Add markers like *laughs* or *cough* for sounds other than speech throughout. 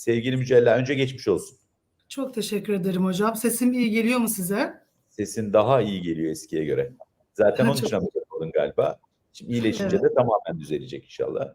Sevgili Mücella önce geçmiş olsun. Çok teşekkür ederim hocam. Sesim iyi geliyor mu size? Sesin daha iyi geliyor eskiye göre. Zaten onun için ameliyat galiba. Şimdi iyileşince Evet. de tamamen düzelecek inşallah.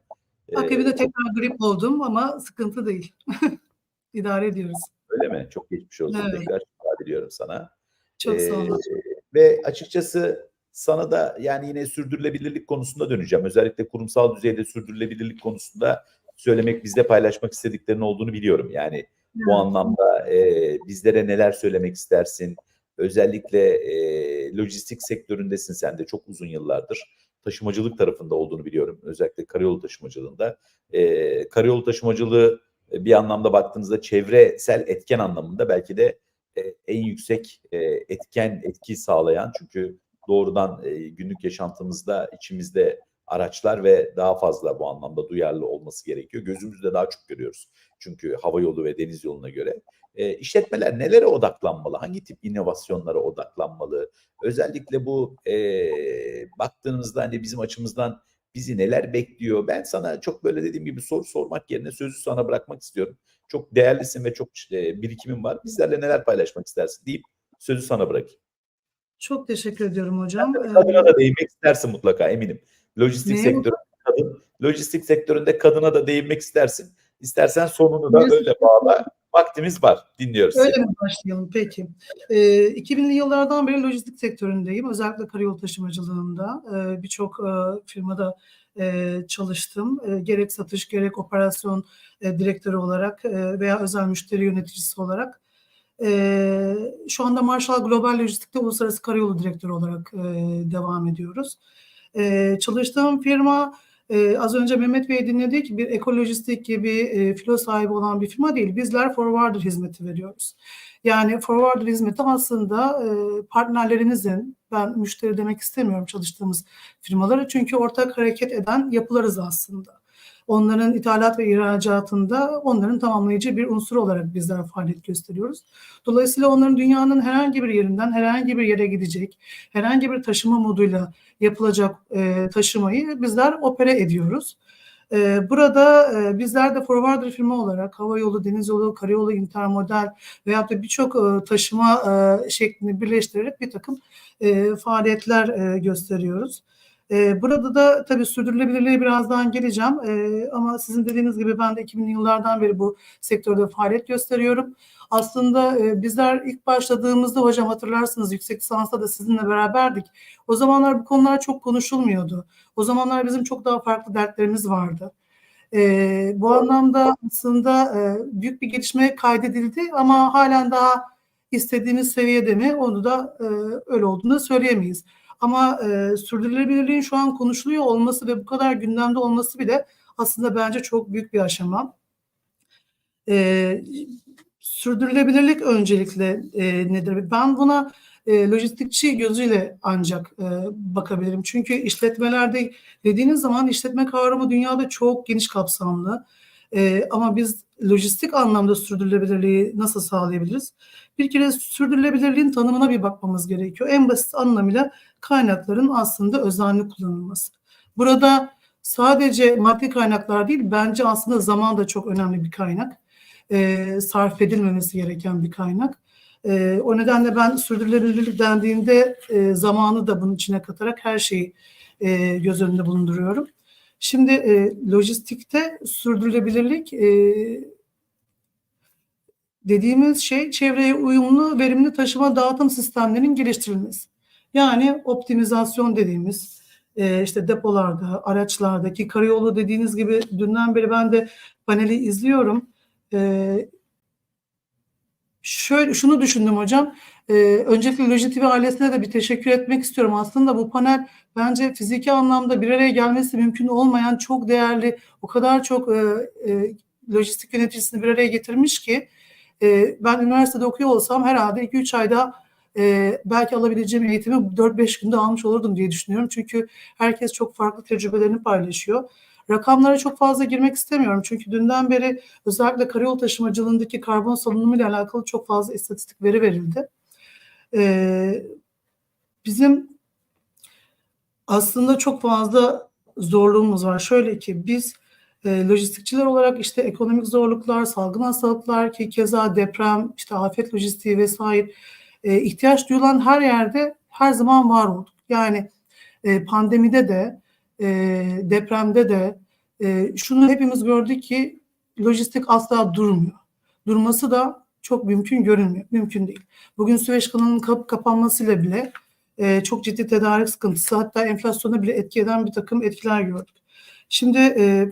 Ee, Akabinde tekrar grip oldum ama sıkıntı değil. *laughs* İdare ediyoruz. öyle mi? Çok geçmiş olsun. Evet. Tekrar diliyorum sana. Çok sağ olun. Ee, ve açıkçası sana da yani yine sürdürülebilirlik konusunda döneceğim. Özellikle kurumsal düzeyde sürdürülebilirlik konusunda söylemek, bizde paylaşmak istediklerin olduğunu biliyorum. Yani bu anlamda e, bizlere neler söylemek istersin? Özellikle e, lojistik sektöründesin sen de çok uzun yıllardır. Taşımacılık tarafında olduğunu biliyorum. Özellikle karayolu taşımacılığında. E, karayolu taşımacılığı e, bir anlamda baktığınızda çevresel etken anlamında belki de e, en yüksek e, etken etki sağlayan çünkü doğrudan e, günlük yaşantımızda içimizde araçlar ve daha fazla bu anlamda duyarlı olması gerekiyor. Gözümüzde daha çok görüyoruz. Çünkü hava yolu ve deniz yoluna göre. E, işletmeler nelere odaklanmalı? Hangi tip inovasyonlara odaklanmalı? Özellikle bu e, baktığınızda hani bizim açımızdan bizi neler bekliyor? Ben sana çok böyle dediğim gibi soru sormak yerine sözü sana bırakmak istiyorum. Çok değerlisin ve çok e, birikimin var. Bizlerle neler paylaşmak istersin deyip sözü sana bırakayım. Çok teşekkür ediyorum hocam. Kadına da değinmek istersin mutlaka eminim. Lojistik sektöründe kadın, lojistik sektöründe kadına da değinmek istersin. İstersen sonunu da Lojistik- öyle bağla. Vaktimiz var. Dinliyoruz. Öyle mi başlayalım peki? Ee, 2000'li yıllardan beri lojistik sektöründeyim. Özellikle karayolu taşımacılığında Ee, birçok e, firmada e, çalıştım. E, gerek satış gerek operasyon e, direktörü olarak e, veya özel müşteri yöneticisi olarak. E, şu anda Marshall Global Lojistik'te uluslararası karayolu direktörü olarak e, devam ediyoruz. E, çalıştığım firma e, az önce Mehmet Bey dinledik bir ekolojistik gibi e, filo sahibi olan bir firma değil. Bizler forwarder hizmeti veriyoruz. Yani forwarder hizmeti aslında e, partnerlerimizin, ben müşteri demek istemiyorum çalıştığımız firmaları çünkü ortak hareket eden yapılarız aslında. Onların ithalat ve ihracatında onların tamamlayıcı bir unsur olarak bizler faaliyet gösteriyoruz. Dolayısıyla onların dünyanın herhangi bir yerinden herhangi bir yere gidecek, herhangi bir taşıma moduyla yapılacak e, taşımayı bizler opere ediyoruz. E, burada e, bizler de forwarder firma olarak hava yolu, deniz yolu, karayolu, intermodal veyahut da birçok e, taşıma şeklini birleştirerek bir takım faaliyetler gösteriyoruz. E, burada da tabii sürdürülebilirliğe birazdan geleceğim E, ama sizin dediğiniz gibi ben de 2000'li yıllardan beri bu sektörde faaliyet gösteriyorum. Aslında e, bizler ilk başladığımızda hocam hatırlarsınız yüksek lisansta da sizinle beraberdik. O zamanlar bu konular çok konuşulmuyordu. O zamanlar bizim çok daha farklı dertlerimiz vardı. E, bu anlamda aslında e, büyük bir gelişme kaydedildi ama halen daha istediğimiz seviyede mi onu da e, öyle olduğunu söyleyemeyiz. Ama e, sürdürülebilirliğin şu an konuşuluyor olması ve bu kadar gündemde olması bile aslında bence çok büyük bir aşama. E, sürdürülebilirlik öncelikle e, nedir? Ben buna e, lojistikçi gözüyle ancak e, bakabilirim. Çünkü işletmelerde dediğiniz zaman işletme kavramı dünyada çok geniş kapsamlı. E, ama biz lojistik anlamda sürdürülebilirliği nasıl sağlayabiliriz? Bir kere sürdürülebilirliğin tanımına bir bakmamız gerekiyor. En basit anlamıyla kaynakların aslında özenli kullanılması. Burada sadece maddi kaynaklar değil, bence aslında zaman da çok önemli bir kaynak. E, sarf edilmemesi gereken bir kaynak. E, o nedenle ben sürdürülebilirlik dendiğinde e, zamanı da bunun içine katarak her şeyi e, göz önünde bulunduruyorum. Şimdi e, lojistikte sürdürülebilirlik e, dediğimiz şey çevreye uyumlu, verimli taşıma dağıtım sistemlerinin geliştirilmesi. Yani optimizasyon dediğimiz e, işte depolarda, araçlardaki karayolu dediğiniz gibi dünden beri ben de paneli izliyorum. E, şöyle şunu düşündüm hocam. E, öncelikle Loji TV ailesine de bir teşekkür etmek istiyorum. Aslında bu panel bence fiziki anlamda bir araya gelmesi mümkün olmayan çok değerli, o kadar çok e, e, lojistik yöneticisini bir araya getirmiş ki e, ben üniversitede okuyor olsam herhalde 2-3 ayda e, belki alabileceğim eğitimi 4-5 günde almış olurdum diye düşünüyorum. Çünkü herkes çok farklı tecrübelerini paylaşıyor. Rakamlara çok fazla girmek istemiyorum. Çünkü dünden beri özellikle karayol taşımacılığındaki karbon salınımı ile alakalı çok fazla istatistik veri verildi. E, bizim aslında çok fazla zorluğumuz var. Şöyle ki biz E, lojistikçiler olarak işte ekonomik zorluklar, salgın hastalıklar ki keza deprem, işte afet lojistiği vesaire e, ihtiyaç duyulan her yerde her zaman var olduk. Yani e, pandemide de e, depremde de e, şunu hepimiz gördük ki lojistik asla durmuyor. Durması da çok mümkün görünmüyor. Mümkün değil. Bugün Süveyş kanalının kap kapanmasıyla bile e, çok ciddi tedarik sıkıntısı hatta enflasyona bile etki eden bir takım etkiler gördük. Şimdi e,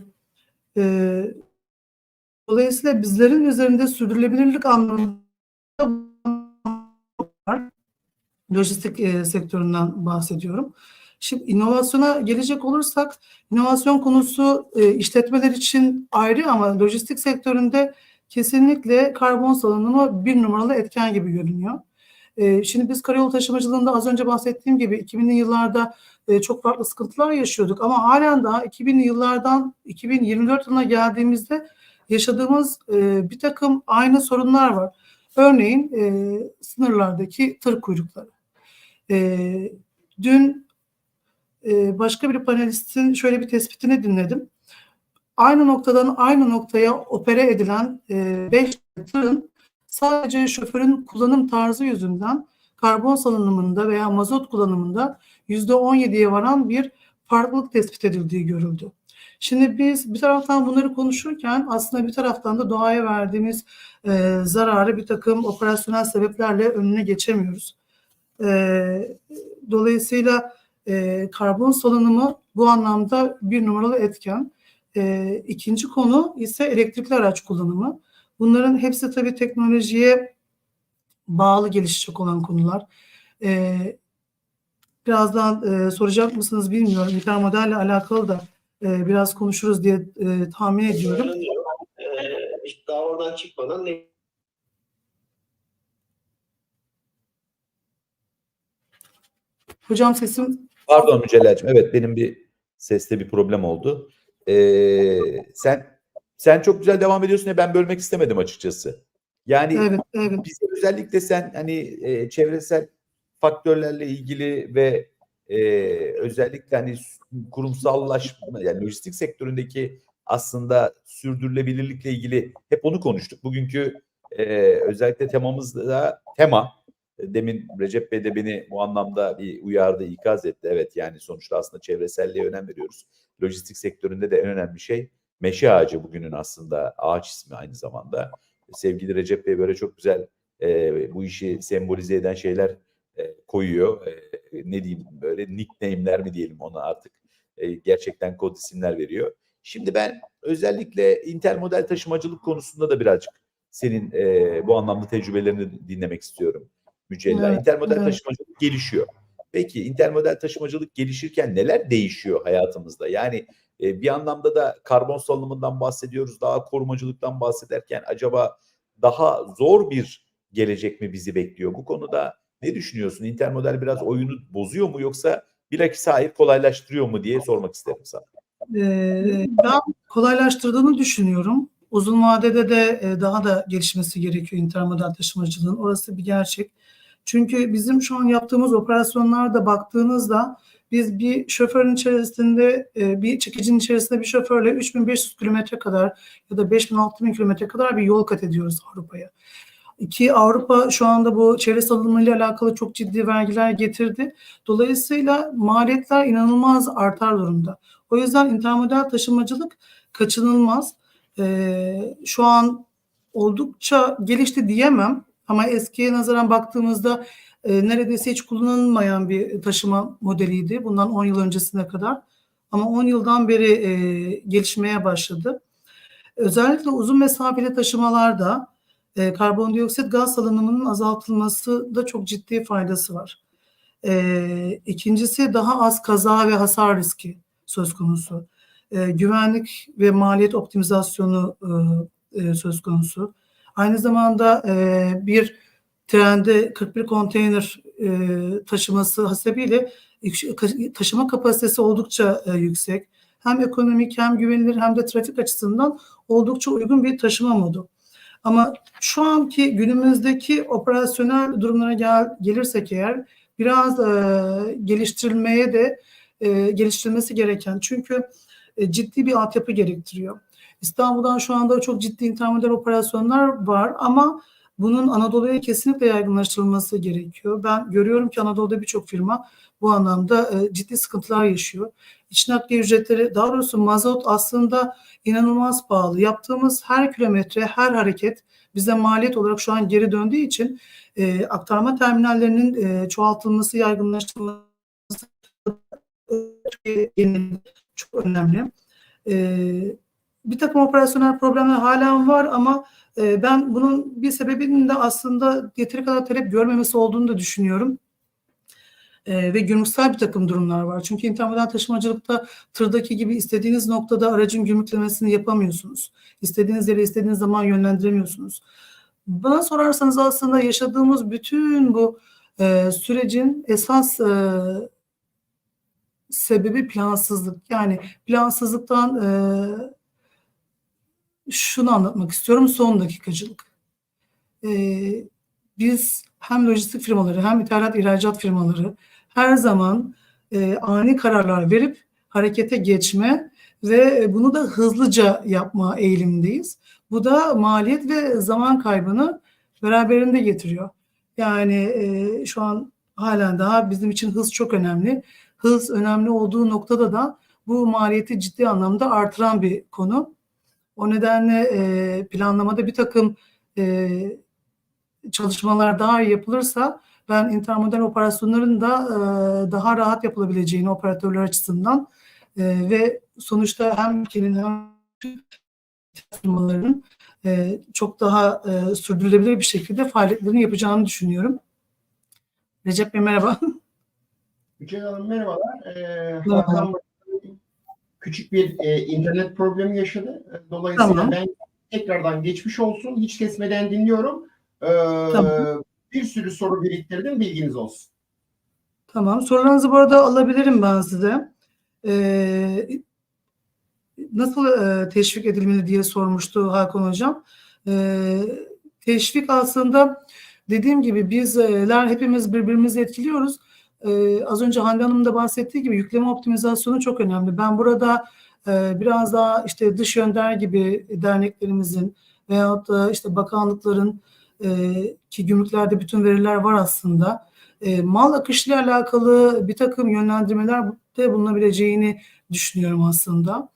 e, dolayısıyla bizlerin üzerinde sürdürülebilirlik anlamında var. Lojistik e, sektöründen bahsediyorum. Şimdi inovasyona gelecek olursak, inovasyon konusu e, işletmeler için ayrı ama lojistik sektöründe kesinlikle karbon salınımı bir numaralı etken gibi görünüyor. E, şimdi biz karayolu taşımacılığında az önce bahsettiğim gibi 2000'li yıllarda e, çok farklı sıkıntılar yaşıyorduk ama halen daha 2000'li yıllardan 2024 yılına geldiğimizde yaşadığımız e, bir takım aynı sorunlar var. Örneğin e, sınırlardaki tır kuyrukları. Dün başka bir panelistin şöyle bir tespitini dinledim. Aynı noktadan aynı noktaya opere edilen 5 e, tırın sadece şoförün kullanım tarzı yüzünden karbon salınımında veya mazot kullanımında %17'ye varan bir farklılık tespit edildiği görüldü. Şimdi biz bir taraftan bunları konuşurken aslında bir taraftan da doğaya verdiğimiz e, zararı bir takım operasyonel sebeplerle önüne geçemiyoruz. E, dolayısıyla e, karbon salınımı bu anlamda bir numaralı etken. E, ikinci konu ise elektrikli araç kullanımı. Bunların hepsi tabii teknolojiye bağlı gelişecek olan konular. E, birazdan e, soracak mısınız bilmiyorum. Hiper modelle alakalı da e, biraz konuşuruz diye e, tahmin ediyorum. Ee, daha oradan çıkmadan ne Hocam sesim Pardon Müceller'cim. Evet benim bir seste bir problem oldu. Ee, sen sen çok güzel devam ediyorsun ya ben bölmek istemedim açıkçası. Yani evet evet bize özellikle sen hani e, çevresel faktörlerle ilgili ve e, özellikle hani kurumsallaşma yani lojistik sektöründeki aslında sürdürülebilirlikle ilgili hep onu konuştuk. Bugünkü e, özellikle temamız da tema. Demin Recep Bey de beni bu anlamda bir uyardı, ikaz etti. Evet yani sonuçta aslında çevreselliğe önem veriyoruz. Lojistik sektöründe de en önemli şey meşe ağacı bugünün aslında ağaç ismi aynı zamanda. Sevgili Recep Bey böyle çok güzel e, bu işi sembolize eden şeyler e, koyuyor. E, ne diyeyim böyle nickname'ler mi diyelim ona artık. E, gerçekten kod isimler veriyor. Şimdi ben özellikle intermodal taşımacılık konusunda da birazcık senin e, bu anlamda tecrübelerini dinlemek istiyorum Mücella. Evet, intermodal evet. taşımacılık gelişiyor. Peki intermodal taşımacılık gelişirken neler değişiyor hayatımızda? Yani e, bir anlamda da karbon salınımından bahsediyoruz, daha korumacılıktan bahsederken acaba daha zor bir gelecek mi bizi bekliyor? Bu konuda ne düşünüyorsun? Intermodal biraz oyunu bozuyor mu yoksa bilakis hayır kolaylaştırıyor mu diye sormak isterim sana. Ee, ben kolaylaştırdığını düşünüyorum. Uzun vadede de e, daha da gelişmesi gerekiyor intermodal taşımacılığın. Orası bir gerçek. Çünkü bizim şu an yaptığımız operasyonlarda baktığınızda biz bir şoförün içerisinde e, bir çekicinin içerisinde bir şoförle 3500 kilometre kadar ya da 5000-6000 kilometre kadar bir yol kat ediyoruz Avrupa'ya. Ki Avrupa şu anda bu çevre salınımıyla alakalı çok ciddi vergiler getirdi. Dolayısıyla maliyetler inanılmaz artar durumda. O yüzden intermodal taşımacılık kaçınılmaz. Ee, şu an oldukça gelişti diyemem ama eskiye nazaran baktığımızda e, neredeyse hiç kullanılmayan bir taşıma modeliydi bundan 10 yıl öncesine kadar. Ama 10 yıldan beri e, gelişmeye başladı. Özellikle uzun mesafeli taşımalarda e, karbondioksit gaz salınımının azaltılması da çok ciddi faydası var. E, ikincisi daha az kaza ve hasar riski söz konusu. E, güvenlik ve maliyet optimizasyonu e, e, söz konusu. Aynı zamanda e, bir trende 41 konteyner e, taşıması hasebiyle taşıma kapasitesi oldukça e, yüksek. Hem ekonomik hem güvenilir hem de trafik açısından oldukça uygun bir taşıma modu. Ama şu anki günümüzdeki operasyonel durumlara gel, gelirsek eğer biraz e, geliştirilmeye de e, geliştirilmesi gereken çünkü e, ciddi bir altyapı gerektiriyor. İstanbul'dan şu anda çok ciddi intermodal operasyonlar var ama bunun Anadolu'ya kesinlikle yaygınlaştırılması gerekiyor. Ben görüyorum ki Anadolu'da birçok firma bu anlamda e, ciddi sıkıntılar yaşıyor. İç nakliye ücretleri, daha doğrusu mazot aslında inanılmaz pahalı. Yaptığımız her kilometre, her hareket bize maliyet olarak şu an geri döndüğü için e, aktarma terminallerinin e, çoğaltılması, yaygınlaştırılması çok önemli. E, bir takım operasyonel problemler hala var ama e, ben bunun bir sebebinin de aslında yeteri kadar talep görmemesi olduğunu da düşünüyorum. E, ve gümrüksel bir takım durumlar var. Çünkü intermodal taşımacılıkta tırdaki gibi istediğiniz noktada aracın gümrüklemesini yapamıyorsunuz. İstediğiniz yere istediğiniz zaman yönlendiremiyorsunuz. Bana sorarsanız aslında yaşadığımız bütün bu e, sürecin esas e, sebebi plansızlık. Yani plansızlıktan e, şunu anlatmak istiyorum son dakikacılık. E, biz hem lojistik firmaları hem ithalat ihracat firmaları her zaman e, ani kararlar verip harekete geçme ve bunu da hızlıca yapma eğilimindeyiz. Bu da maliyet ve zaman kaybını beraberinde getiriyor. Yani e, şu an halen daha bizim için hız çok önemli. Hız önemli olduğu noktada da bu maliyeti ciddi anlamda artıran bir konu. O nedenle e, planlamada bir takım e, çalışmalar daha iyi yapılırsa ben intermodal operasyonların da e, daha rahat yapılabileceğini operatörler açısından e, ve sonuçta hem ülkenin hem firmaların e, çok daha e, sürdürülebilir bir şekilde faaliyetlerini yapacağını düşünüyorum. Recep Bey merhaba. Yücel Hanım merhabalar. Ee, Merhaba. Küçük bir e, internet problemi yaşadı. Dolayısıyla Tamam. ben tekrardan geçmiş olsun. Hiç kesmeden dinliyorum. Ee, Tamam. Bir sürü soru biriktirdim. Bilginiz olsun. Tamam. Sorularınızı bu arada alabilirim ben size. Ee, nasıl e, teşvik edilmeli diye sormuştu Hakan Hocam. Ee, teşvik aslında dediğim gibi bizler hepimiz birbirimizi etkiliyoruz. Ee, az önce Hande Hanım da bahsettiği gibi yükleme optimizasyonu çok önemli. Ben burada e, biraz daha işte dış yönder gibi derneklerimizin veyahut da işte bakanlıkların e, ki gümrüklerde bütün veriler var aslında. E, mal akışıyla alakalı bir takım yönlendirmeler de bulunabileceğini düşünüyorum aslında.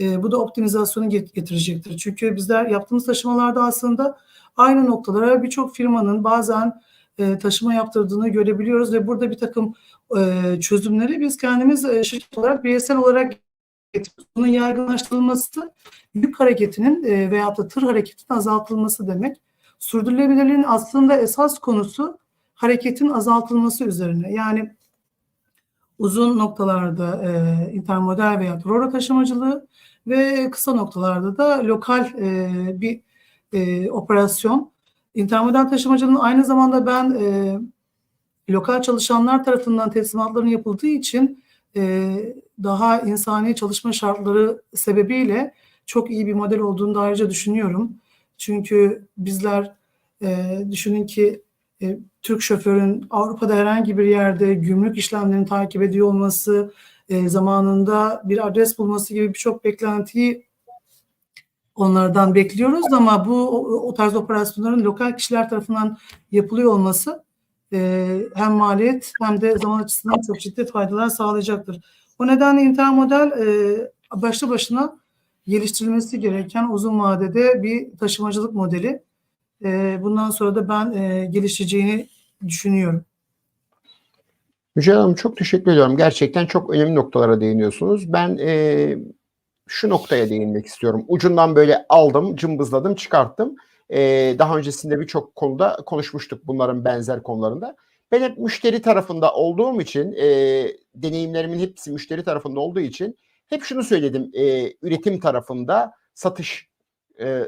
E, bu da optimizasyonu get- getirecektir. Çünkü bizler yaptığımız taşımalarda aslında aynı noktalara birçok firmanın bazen e, taşıma yaptırdığını görebiliyoruz ve burada bir takım e, çözümleri biz kendimiz e, şirket olarak bireysel olarak. Bunun yaygınlaştırılması yük hareketinin e, veyahut da tır hareketinin azaltılması demek. Sürdürülebilirliğin aslında esas konusu hareketin azaltılması üzerine. Yani uzun noktalarda e, intermodal veya roro taşımacılığı ve kısa noktalarda da lokal e, bir e, operasyon. Intermodal taşımacılığın aynı zamanda ben e, lokal çalışanlar tarafından teslimatların yapıldığı için e, daha insani çalışma şartları sebebiyle çok iyi bir model olduğunu da ayrıca düşünüyorum. Çünkü bizler e, düşünün ki e, Türk şoförün Avrupa'da herhangi bir yerde gümrük işlemlerini takip ediyor olması, e, zamanında bir adres bulması gibi birçok beklentiyi onlardan bekliyoruz ama bu o, tarz operasyonların lokal kişiler tarafından yapılıyor olması e, hem maliyet hem de zaman açısından çok ciddi faydalar sağlayacaktır. O nedenle intermodal e, başlı başına geliştirilmesi gereken uzun vadede bir taşımacılık modeli. E, bundan sonra da ben e, gelişeceğini düşünüyorum. Yücel Hanım çok teşekkür ediyorum. Gerçekten çok önemli noktalara değiniyorsunuz. Ben e, şu noktaya değinmek istiyorum. Ucundan böyle aldım, cımbızladım, çıkarttım. E, daha öncesinde birçok konuda konuşmuştuk bunların benzer konularında. Ben hep müşteri tarafında olduğum için, e, deneyimlerimin hepsi müşteri tarafında olduğu için hep şunu söyledim. E, üretim tarafında satış e,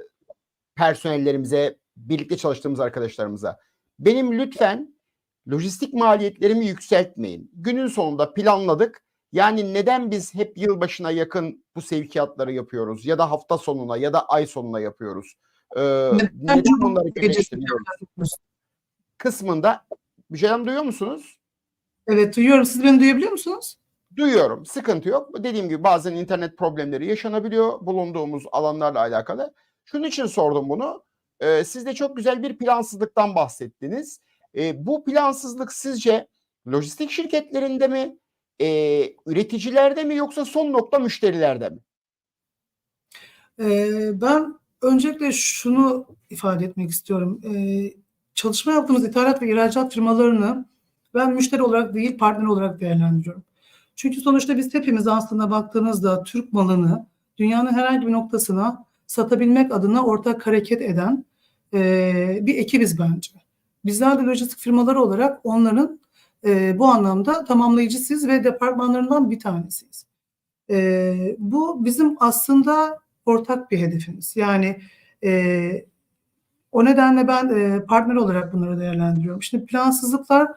personellerimize, birlikte çalıştığımız arkadaşlarımıza. Benim lütfen lojistik maliyetlerimi yükseltmeyin. Günün sonunda planladık. Yani neden biz hep yılbaşına yakın bu sevkiyatları yapıyoruz ya da hafta sonuna ya da ay sonuna yapıyoruz? Ee, neden bunları birleştiriyoruz? Kısmında Müjde Hanım duyuyor musunuz? Evet duyuyorum. Siz beni duyabiliyor musunuz? Duyuyorum. Sıkıntı yok. Dediğim gibi bazen internet problemleri yaşanabiliyor bulunduğumuz alanlarla alakalı. Şunun için sordum bunu. Ee, siz de çok güzel bir plansızlıktan bahsettiniz. Ee, bu plansızlık sizce lojistik şirketlerinde mi, e, üreticilerde mi yoksa son nokta müşterilerde mi? Ee, ben öncelikle şunu ifade etmek istiyorum. Ee, çalışma yaptığımız ithalat ve ihracat firmalarını ben müşteri olarak değil partner olarak değerlendiriyorum. Çünkü sonuçta biz hepimiz aslında baktığınızda Türk malını dünyanın herhangi bir noktasına satabilmek adına ortak hareket eden e, bir ekibiz bence. Bizler de lojistik firmaları olarak onların e, bu anlamda tamamlayıcısıyız ve departmanlarından bir tanesiyiz. E, bu bizim aslında ortak bir hedefimiz. Yani e, o nedenle ben e, partner olarak bunları değerlendiriyorum. Şimdi plansızlıklar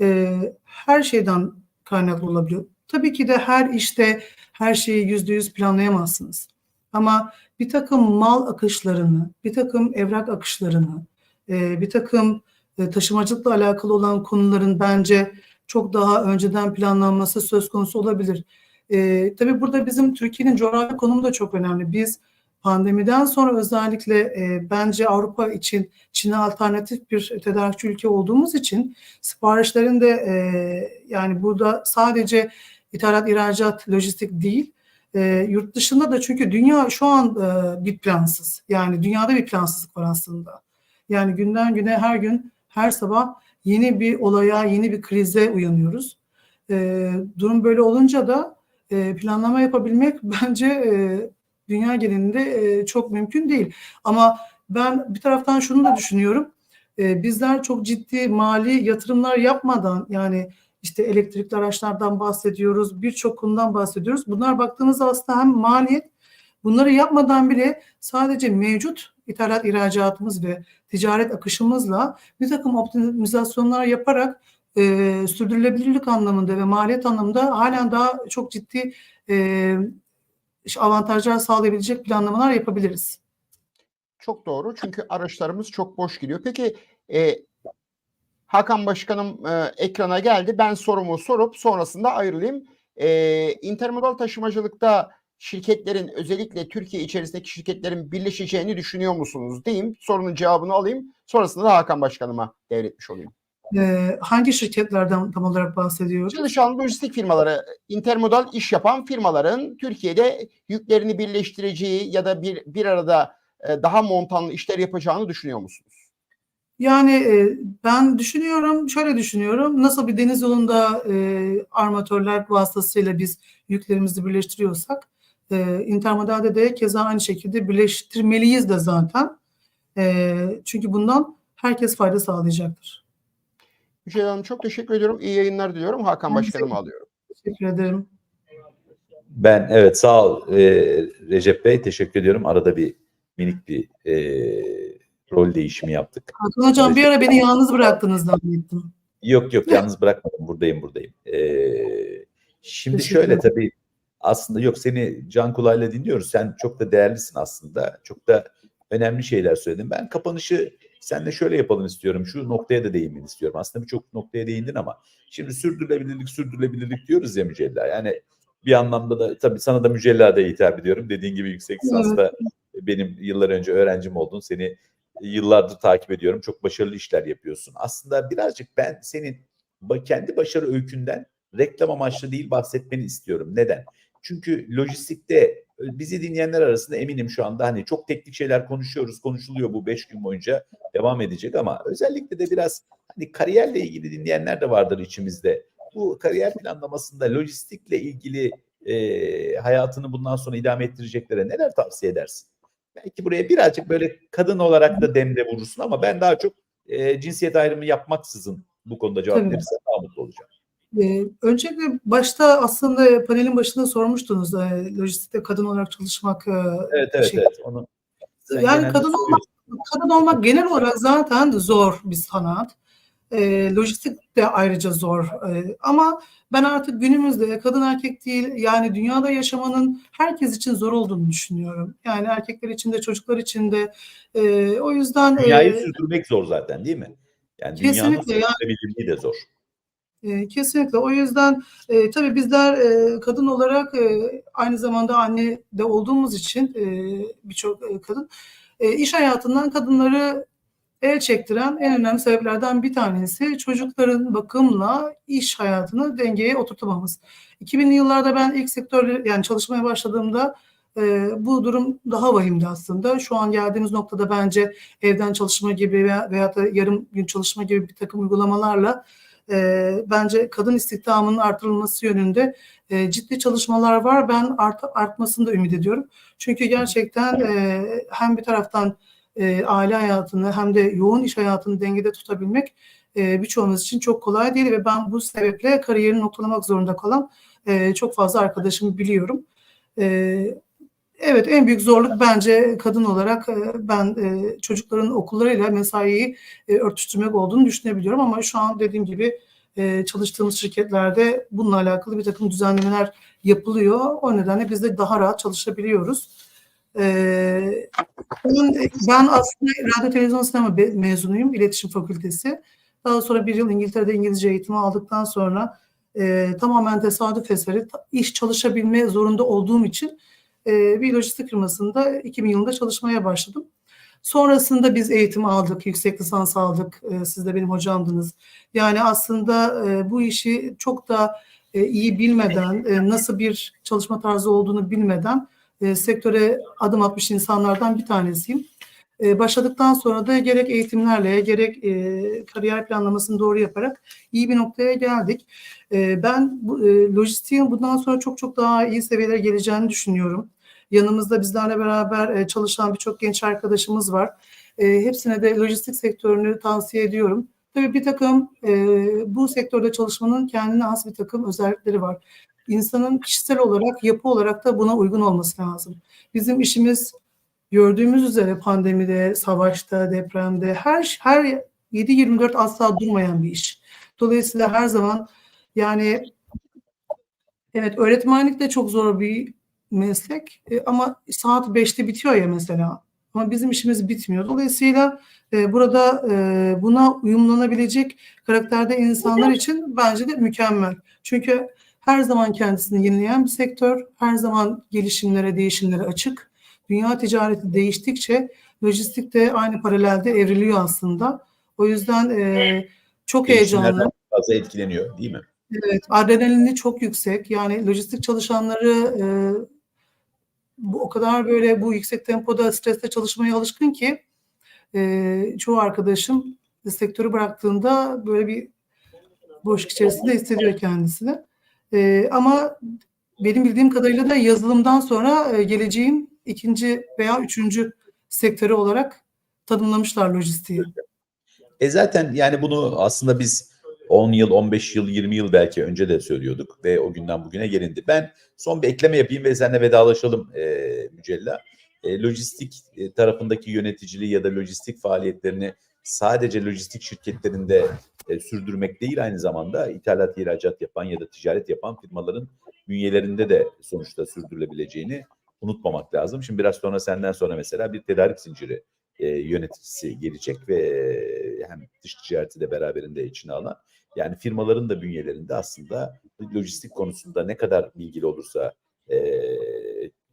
e, her şeyden kaynaklı olabiliyor. Tabii ki de her işte her şeyi yüzde yüz planlayamazsınız. Ama bir takım mal akışlarını, bir takım evrak akışlarını, e, bir takım taşımacılıkla alakalı olan konuların bence çok daha önceden planlanması söz konusu olabilir. E, tabii burada bizim Türkiye'nin coğrafi konumu da çok önemli. Biz pandemiden sonra özellikle e, bence Avrupa için Çin'e alternatif bir tedarikçi ülke olduğumuz için siparişlerin de e, yani burada sadece ithalat, ihracat, lojistik değil, e, yurt dışında da çünkü dünya şu an e, bir plansız. Yani dünyada bir plansızlık var aslında. Yani günden güne her gün, her sabah yeni bir olaya, yeni bir krize uyanıyoruz. E, durum böyle olunca da e, planlama yapabilmek *laughs* bence e, dünya genelinde e, çok mümkün değil. Ama ben bir taraftan şunu da düşünüyorum. E, bizler çok ciddi mali yatırımlar yapmadan yani işte elektrikli araçlardan bahsediyoruz, birçok konudan bahsediyoruz. Bunlar baktığınızda aslında hem maliyet, bunları yapmadan bile sadece mevcut ithalat ihracatımız ve ticaret akışımızla bir takım optimizasyonlar yaparak e, sürdürülebilirlik anlamında ve maliyet anlamında halen daha çok ciddi e, avantajlar sağlayabilecek planlamalar yapabiliriz. Çok doğru çünkü araçlarımız çok boş gidiyor. Peki e, Hakan Başkanım e, ekrana geldi. Ben sorumu sorup sonrasında ayrılayım. E, intermodal taşımacılıkta şirketlerin özellikle Türkiye içerisindeki şirketlerin birleşeceğini düşünüyor musunuz diyeyim. Sorunun cevabını alayım. Sonrasında da Hakan Başkanıma devretmiş olayım. Ee, hangi şirketlerden tam olarak bahsediyoruz? Çalışan lojistik firmaları, intermodal iş yapan firmaların Türkiye'de yüklerini birleştireceği ya da bir bir arada e, daha montanlı işler yapacağını düşünüyor musunuz? Yani e, ben düşünüyorum, şöyle düşünüyorum. Nasıl bir deniz yolunda e, armatörler vasıtasıyla biz yüklerimizi birleştiriyorsak, e, intermodalde de keza aynı şekilde birleştirmeliyiz de zaten. E, çünkü bundan herkes fayda sağlayacaktır. Yücel Hanım çok teşekkür ediyorum. İyi yayınlar diliyorum. Hakan Başkanımı alıyorum. Teşekkür ederim. Ben evet sağ ol e, Recep Bey teşekkür ediyorum. Arada bir minik bir e, rol değişimi yaptık. Hakan Hocam bir ara beni yalnız bıraktınız zannettim. Yok yok yalnız bırakmadım buradayım buradayım. Ee, şimdi şöyle tabii aslında yok seni can kulağıyla dinliyoruz. Sen çok da değerlisin aslında. Çok da önemli şeyler söyledin. Ben kapanışı seninle şöyle yapalım istiyorum. Şu noktaya da değinmeni istiyorum. Aslında birçok noktaya değindin ama şimdi sürdürülebilirlik sürdürülebilirlik diyoruz ya Mücella. Yani bir anlamda da tabii sana da Mücella diye hitap ediyorum. Dediğin gibi yüksek lisansta benim yıllar önce öğrencim oldun. Seni yıllardır takip ediyorum. Çok başarılı işler yapıyorsun. Aslında birazcık ben senin kendi başarı öykünden reklam amaçlı değil bahsetmeni istiyorum. Neden? Çünkü lojistikte e, bizi dinleyenler arasında eminim şu anda hani çok teknik şeyler konuşuyoruz, konuşuluyor bu beş gün boyunca devam edecek ama özellikle de biraz hani kariyerle ilgili dinleyenler de vardır içimizde. Bu kariyer planlamasında lojistikle ilgili e, hayatını bundan sonra idame ettireceklere neler tavsiye edersin? Belki buraya birazcık böyle kadın olarak da demde vurursun ama ben daha çok e, cinsiyet ayrımı yapmaksızın bu konuda cevap verirsen daha mutlu olacağım. Ee, öncelikle başta aslında panelin başında sormuştunuz e, lojistikte kadın olarak çalışmak. e, Evet evet şey- evet. Onu sen Yani genelde kadın olmak, kadın olmak genel olarak zaten zor bir sanat. E, lojistik de ayrıca zor. E, ama ben artık günümüzde kadın erkek değil yani dünyada yaşamanın herkes için zor olduğunu düşünüyorum. Yani erkekler için de çocuklar için de. E, o yüzden Dünyayı e, sürdürmek zor zaten değil mi? Yani dünyanın Kesinlikle, yani- sürdürülebilirliği de zor. E, kesinlikle. O yüzden e, tabii bizler e, kadın olarak e, aynı zamanda anne de olduğumuz için e, birçok e, kadın e, iş hayatından kadınları el çektiren en önemli sebeplerden bir tanesi çocukların bakımla iş hayatını dengeye oturtamamız. 2000'li yıllarda ben ilk sektörde yani çalışmaya başladığımda e, bu durum daha vahimdi aslında. Şu an geldiğimiz noktada bence evden çalışma gibi veya, veya da yarım gün çalışma gibi bir takım uygulamalarla e, bence kadın istihdamının artırılması yönünde e, ciddi çalışmalar var. Ben art, artmasını da ümit ediyorum. Çünkü gerçekten e, hem bir taraftan e, aile hayatını hem de yoğun iş hayatını dengede tutabilmek e, birçoğumuz için çok kolay değil ve ben bu sebeple kariyerini noktalamak zorunda kalan e, çok fazla arkadaşımı biliyorum. E, evet en büyük zorluk bence kadın olarak e, ben e, çocukların okullarıyla mesaiyi e, örtüştürmek olduğunu düşünebiliyorum ama şu an dediğim gibi çalıştığımız şirketlerde bununla alakalı bir takım düzenlemeler yapılıyor. O nedenle biz de daha rahat çalışabiliyoruz. Ben, aslında radyo televizyon sinema mezunuyum, iletişim fakültesi. Daha sonra bir yıl İngiltere'de İngilizce eğitimi aldıktan sonra tamamen tesadüf eseri iş çalışabilme zorunda olduğum için e, bir lojistik firmasında 2000 yılında çalışmaya başladım. Sonrasında biz eğitim aldık, yüksek lisans aldık. E, siz de benim hocamdınız. Yani aslında e, bu işi çok da e, iyi bilmeden, e, nasıl bir çalışma tarzı olduğunu bilmeden e, sektöre adım atmış insanlardan bir tanesiyim. E, başladıktan sonra da gerek eğitimlerle gerek e, kariyer planlamasını doğru yaparak iyi bir noktaya geldik. E, ben bu, e, lojistiğin bundan sonra çok çok daha iyi seviyelere geleceğini düşünüyorum. Yanımızda bizlerle beraber e, çalışan birçok genç arkadaşımız var. E, hepsine de lojistik sektörünü tavsiye ediyorum. Tabii bir takım e, bu sektörde çalışmanın kendine has bir takım özellikleri var. İnsanın kişisel olarak, yapı olarak da buna uygun olması lazım. Bizim işimiz gördüğümüz üzere pandemide, savaşta, depremde her her 7-24 asla durmayan bir iş. Dolayısıyla her zaman yani evet öğretmenlik de çok zor bir meslek e, ama saat 5'te bitiyor ya mesela. Ama bizim işimiz bitmiyor. Dolayısıyla e, burada e, buna uyumlanabilecek karakterde insanlar için bence de mükemmel. Çünkü her zaman kendisini yenileyen bir sektör, her zaman gelişimlere, değişimlere açık. Dünya ticareti değiştikçe lojistik de aynı paralelde evriliyor aslında. O yüzden e, çok heyecanlı. Fazla etkileniyor değil mi? Evet, adrenalini çok yüksek. Yani lojistik çalışanları e, bu o kadar böyle bu yüksek tempoda stresle çalışmaya alışkın ki e, çoğu arkadaşım sektörü bıraktığında böyle bir boşluk içerisinde hissediyor kendisini. E, ama benim bildiğim kadarıyla da yazılımdan sonra e, geleceğin ikinci veya üçüncü sektörü olarak tanımlamışlar lojistiği. E zaten yani bunu aslında biz 10 yıl, 15 yıl, 20 yıl belki önce de söylüyorduk ve o günden bugüne gelindi. Ben son bir ekleme yapayım ve seninle vedalaşalım e, Mücella. E, lojistik e, tarafındaki yöneticiliği ya da lojistik faaliyetlerini sadece lojistik şirketlerinde e, sürdürmek değil aynı zamanda ithalat, ihracat yapan ya da ticaret yapan firmaların bünyelerinde de sonuçta sürdürülebileceğini unutmamak lazım. Şimdi biraz sonra senden sonra mesela bir tedarik zinciri e, yöneticisi gelecek ve e, hem dış ticareti de beraberinde içine alan yani firmaların da bünyelerinde aslında lojistik konusunda ne kadar bilgili olursa e,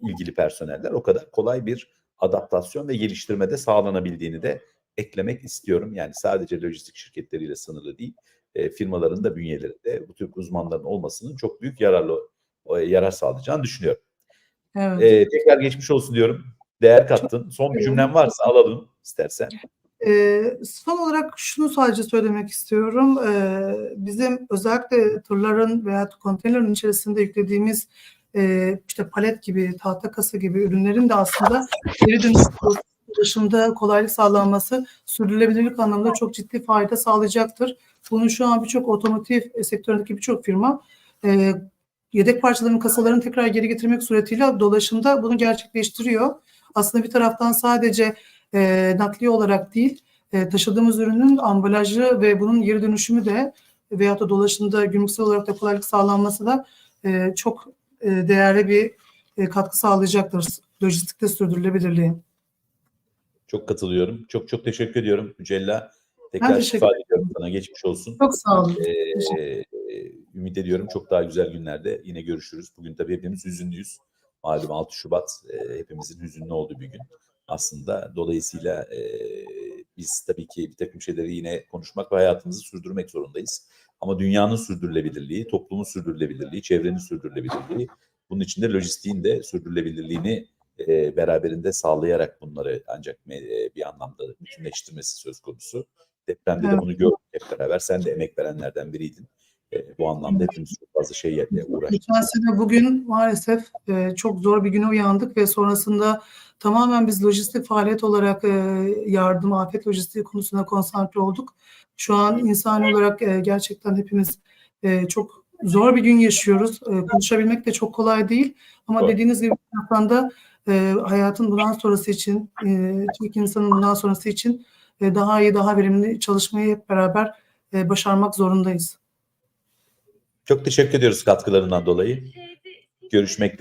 ilgili personeller o kadar kolay bir adaptasyon ve geliştirmede sağlanabildiğini de eklemek istiyorum. Yani sadece lojistik şirketleriyle sınırlı değil, e, firmaların da bünyelerinde bu tür uzmanların olmasının çok büyük yararlı e, yarar sağlayacağını düşünüyorum. Evet. E, tekrar geçmiş olsun diyorum. Değer kattın. Son bir cümlen varsa alalım istersen. Ee, son olarak şunu sadece söylemek istiyorum. Ee, bizim özellikle tırların veya konteynerin içerisinde yüklediğimiz e, işte palet gibi, tahta kasa gibi ürünlerin de aslında geri dönüş ulaşımda kolaylık sağlanması sürdürülebilirlik anlamında çok ciddi fayda sağlayacaktır. Bunu şu an birçok otomotiv sektöründeki birçok firma e, yedek parçaların kasalarını tekrar geri getirmek suretiyle dolaşımda bunu gerçekleştiriyor. Aslında bir taraftan sadece e, nakliye olarak değil, e, taşıdığımız ürünün ambalajı ve bunun geri dönüşümü de veyahut da dolaşımda gümrüksel olarak da kolaylık sağlanması da e, çok e, değerli bir e, katkı sağlayacaktır lojistikte sürdürülebilirliğe. Çok katılıyorum. Çok çok teşekkür ediyorum Mücella. Tekrar şifa diliyorum sana. Geçmiş olsun. Çok sağ olun. Ee, ümit ediyorum çok daha güzel günlerde yine görüşürüz. Bugün tabii hepimiz hüzünlüyüz. Malum 6 Şubat e, hepimizin hüzünlü olduğu bir gün aslında. Dolayısıyla e, biz tabii ki bir takım şeyleri yine konuşmak ve hayatımızı sürdürmek zorundayız. Ama dünyanın sürdürülebilirliği, toplumun sürdürülebilirliği, çevrenin sürdürülebilirliği, bunun içinde lojistiğin de sürdürülebilirliğini e, beraberinde sağlayarak bunları ancak e, bir anlamda bütünleştirmesi söz konusu. Depremde de Evet. bunu gördük hep beraber. Sen de emek verenlerden biriydin. E, bu anlamda hepimiz çok fazla şeyle uğraştık. Geçen sene bugün maalesef e, çok zor bir güne uyandık ve sonrasında tamamen biz lojistik faaliyet olarak e, yardım, afet lojistiği konusuna konsantre olduk. Şu an insani olarak e, gerçekten hepimiz e, çok zor bir gün yaşıyoruz. E, konuşabilmek de çok kolay değil. Ama Doğru. dediğiniz gibi bir yandan da e, hayatın bundan sonrası için, e, Türk insanın bundan sonrası için e, daha iyi, daha verimli çalışmayı hep beraber e, başarmak zorundayız. Çok teşekkür ediyoruz katkılarından dolayı. Görüşmek